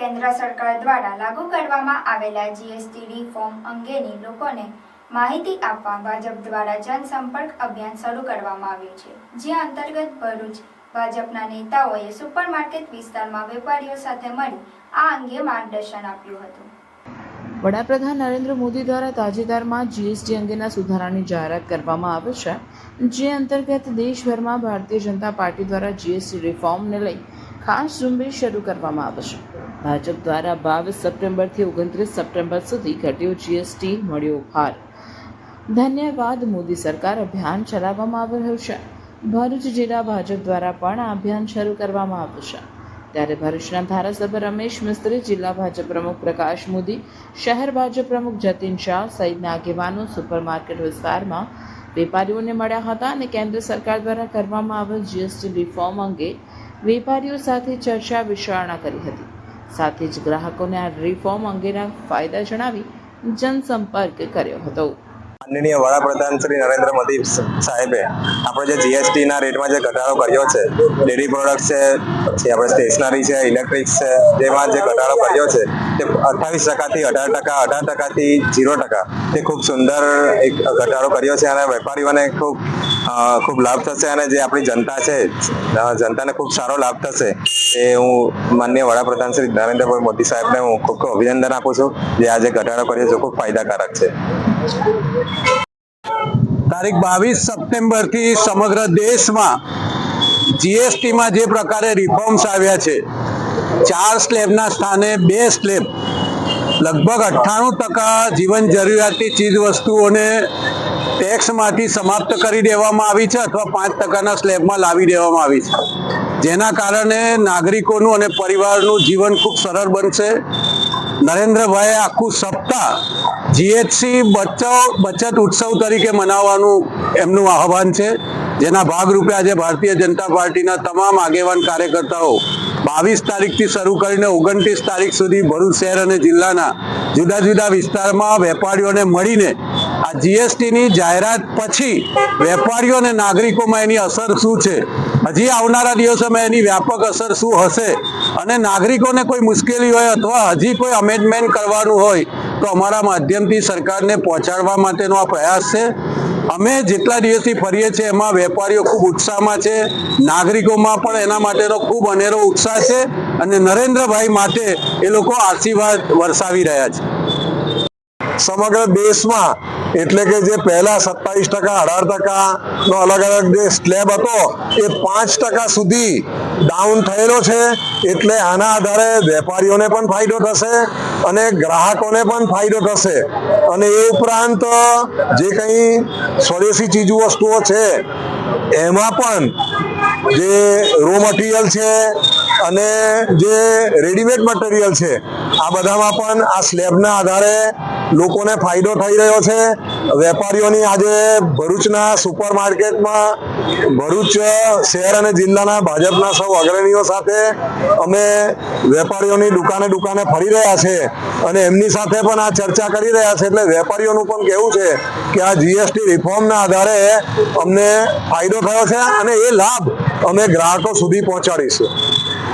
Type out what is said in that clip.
કેન્દ્ર સરકાર દ્વારા લાગુ કરવામાં આવેલા જીએસટી રિફોર્મ અંગેની લોકોને માહિતી આપવા ભાજપ દ્વારા જનસંપર્ક અભિયાન શરૂ કરવામાં આવ્યું છે, જે અંતર્ગત ભરૂચ ભાજપના નેતાઓએ સુપરમાર્કેટ વિસ્તારમાં વેપારીઓ સાથે મળી આ અંગે માર્ગદર્શન આપ્યું હતું. વડાપ્રધાન નરેન્દ્ર મોદી દ્વારા તાજેતરમાં જીએસટી અંગેના સુધારાની જાહેરાત કરવામાં આવી છે, જે અંતર્ગત દેશભરમાં ભારતીય જનતા પાર્ટી દ્વારા જીએસટી રિફોર્મને લઈ ખાસ ઝુંબેશ શરૂ કરવામાં આવશે ભાજપ દ્વારા બાવીસ સપ્ટેમ્બરથી ઓગણત્રીસ સપ્ટેમ્બર સુધી ઘટ્યો જીએસટી મળ્યો ભાર. ધન્યવાદ, મોદી સરકાર અભિયાન ચલાવવામાં આવી રહ્યું છે. ભરૂચ જિલ્લા ભાજપ દ્વારા પણ આ અભિયાન શરૂ કરવામાં આવશે ત્યારે ભરૂચના ધારાસભ્ય રમેશ મિસ્ત્રી, જિલ્લા ભાજપ પ્રમુખ પ્રકાશ મોદી, શહેર ભાજપ પ્રમુખ જતીન શાહ સહિતના આગેવાનો સુપરમાર્કેટ વિસ્તારમાં વેપારીઓને મળ્યા હતા અને કેન્દ્ર સરકાર દ્વારા કરવામાં આવેલ જીએસટી રિફોર્મ અંગે વેપારીઓ સાથે ચર્ચા વિચારણા કરી હતી. સાથે જ ગ્રાહકોને આ રિફોર્મ અંગેના ફાયદા જણાવી જનસંપર્ક કર્યો હતો. માનનીય વડાપ્રધાન શ્રી નરેન્દ્ર મોદી સાહેબે આપણે જે જીએસટી ના રેટમાં જે ઘટાડો કર્યો છે ડેરી પ્રોડક્ટ છે, પછી આપણે સ્ટેશનરી છે ઇલેક્ટ્રિક છે, જેમાં જે ઘટાડો કર્યો છે, તે અઠ્ઠાવીસ ટકાથી અઢાર ટકા, અઢાર ટકાથી ઝીરો ટકા. તે ખૂબ સુંદર એક ઘટાડો કર્યો છે અને વેપારીઓને ખૂબ ખૂબ લાભ થશે અને જે આપણી જનતા છે જનતાને ખૂબ સારો લાભ થશે એ હું માનનીય વડાપ્રધાન શ્રી નરેન્દ્રભાઈ મોદી સાહેબને હું ખૂબ ખૂબ અભિનંદન આપું છું. જે આજે ઘટાડો કર્યો છે, ખૂબ ફાયદાકારક છે. તારીખ બાવીસ સપ્ટેમ્બરથી સમગ્ર દેશમાં જીએસટીમાં જે પ્રકારે રિફોર્મ્સ આવ્યા છે, ચાર સ્લેબના સ્થાને બે સ્લેબ, લગભગ અઠ્ઠાણું ટકા જીવન જરૂરિયાતની ચીજ વસ્તુઓને ટેક્સમાંથી સમાપ્ત કરી દેવામાં આવી છે અથવા પાંચ ટકાના સ્લેબમાં લાવી દેવામાં આવી છે. જેના કારણે નાગરિકોનું અને પરિવારનું જીવન ખૂબ સરળ બનશે. નરેન્દ્રભાઈએ આખું સપ્તાહ જીએચસી બચાવ બચત ઉત્સવ તરીકે મનાવવાનું એમનું આહવાન છે. જેના ભાગરૂપે આજે ભારતીય જનતા પાર્ટીના તમામ આગેવાન કાર્યકર્તાઓ બાવીસ તારીખથી શરૂ કરીને ઓગણત્રીસ તારીખ સુધી ભરૂચ શહેર અને જિલ્લાના જુદા જુદા વિસ્તારમાં વેપારીઓને મળીને આ જીએસટીની જાહેરાત પછી વેપારીઓ અને નાગરિકોમાં એની અસર શું છે? હજી આવનારા દિવસોમાં એની વ્યાપક અસર શું હશે? અને નાગરિકોને કોઈ મુશ્કેલી હોય અથવા હજી કોઈ અમેન્ડમેન્ટ કરવાનું હોય, તો અમારા માધ્યમથી સરકારને પહોંચાડવા માટેનો આ પ્રયાસ છે. અમે જેટલા દિવસથી ફરીએ છીએ, એમાં વેપારીઓ ખૂબ ઉત્સાહમાં છે. નાગરિકોમાં પણ એના માટેનો ખૂબ અનેરો ઉત્સાહ છે. અને નરેન્દ્રભાઈ માટે એ લોકો આશીર્વાદ વરસાવી રહ્યા છે. સમગ્ર દેશમાં એટલે કે જે પહેલા સત્તાવીસ ટકા, અઢાર ટકા નો અલગ અલગ જે સ્લેબ હતો, એ પાંચ ટકા સુધી ડાઉન થયેલો છે. એટલે આના આધારે વેપારીઓને પણ ફાયદો થશે અને ગ્રાહકોને પણ ફાયદો થશે. અને એ ઉપરાંત જે કંઈ સ્વદેશી ચીજ વસ્તુઓ છે, એમાં પણ જે રો મટીરિયલ છે અને જે રેડીમેડ મટીરિયલ છે, આ બધામાં પણ આ સ્લેબના આધારે લોકોને ફાયદો થઈ રહ્યો છે. વેપારીઓની આજે ભરૂચના સુપર માર્કેટમાં ભરૂચ શહેર અને જિલ્લાના ભાજપના સૌ અગ્રણીઓ સાથે અમે વેપારીઓની દુકાને દુકાને ફરી રહ્યા છે અને એમની સાથે પણ આ ચર્ચા કરી રહ્યા છે. એટલે વેપારીઓનું પણ કહેવું છે કે આ જીએસટી રિફોર્મના આધારે અમને ફાયદો થયો છે અને એ લાભ અમે ગ્રાહકો સુધી પહોંચાડીશું.